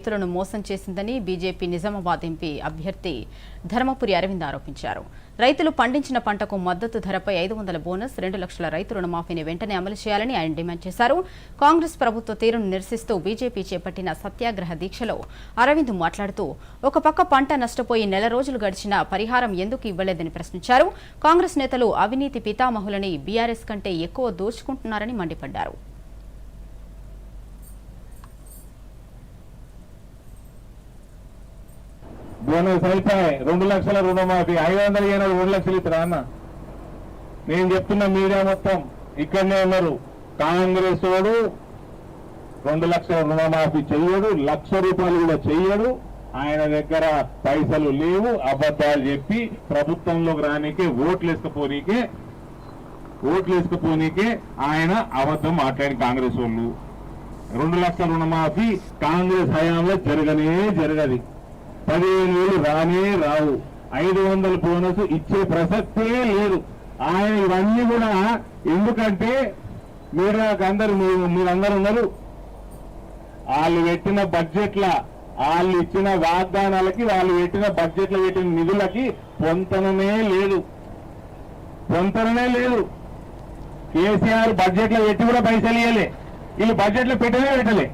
రైతులను మోసం చేసిందని బీజేపీ నిజామాబాద్ ఎంపీ అభ్యర్థి ధర్మపురి అరవింద్ ఆరోపించారు. రైతులు పండించిన పంటకు మద్దతు ధరపై ఐదు వందల బోనస్ రెండు లక్షల రైతు రుణమాఫీని వెంటనే అమలు చేయాలని ఆయన డిమాండ్ చేశారు. కాంగ్రెస్ ప్రభుత్వ తీరును నిరసిస్తూ బీజేపీ చేపట్టిన సత్యాగ్రహ దీక్షలో అరవింద్ మాట్లాడుతూ ఒక పక్క పంట నష్టపోయి నెల రోజులు గడిచినా పరిహారం ఎందుకు ఇవ్వలేదని ప్రశ్నించారు. కాంగ్రెస్ నేతలు అవినీతి పితామహులని బీఆర్ఎస్ కంటే ఎక్కువ దోచుకుంటున్నారని మండిపడ్డారు. బోనస్ అయిపోయి రెండు లక్షల రుణమాఫీ. ఐదు వందలు ఏనాడు రెండు లక్షలు ఇస్తారా అన్న? నేను చెప్తున్న మీడియా మొత్తం ఇక్కడనే ఉన్నారు. కాంగ్రెస్ వాడు రెండు లక్షల రుణమాఫీ చెయ్యడు లక్ష రూపాయలు కూడా చెయ్యడు. ఆయన దగ్గర పైసలు లేవు అబద్ధాలు చెప్పి ప్రభుత్వంలోకి రానికే ఓట్లు వేసుకపోనీకే ఓట్లు వేసుకపోనీకే ఆయన అబద్ధం మాట్లాడి కాంగ్రెస్ వాళ్ళు. రెండు లక్షల రుణమాఫీ కాంగ్రెస్ హయాంలో జరగనే జరగదు. పదిహేను వేలు రానే రావు. ఐదు వందల బోనస్ ఇచ్చే ప్రసక్తే లేదు. ఆయన ఇవన్నీ కూడా ఎందుకంటే మీరు నాకు అందరు మీరందరూ ఉన్నారు. వాళ్ళు పెట్టిన బడ్జెట్ల వాళ్ళు ఇచ్చిన వాగ్దానాలకి వాళ్ళు పెట్టిన బడ్జెట్లో పెట్టిన నిధులకి పొంతననే లేదు. పొంతననే లేదు. కేసీఆర్ బడ్జెట్లో పెట్టి కూడా పైసలు ఇవ్వలే వీళ్ళు బడ్జెట్లో పెట్టనే పెట్టలే.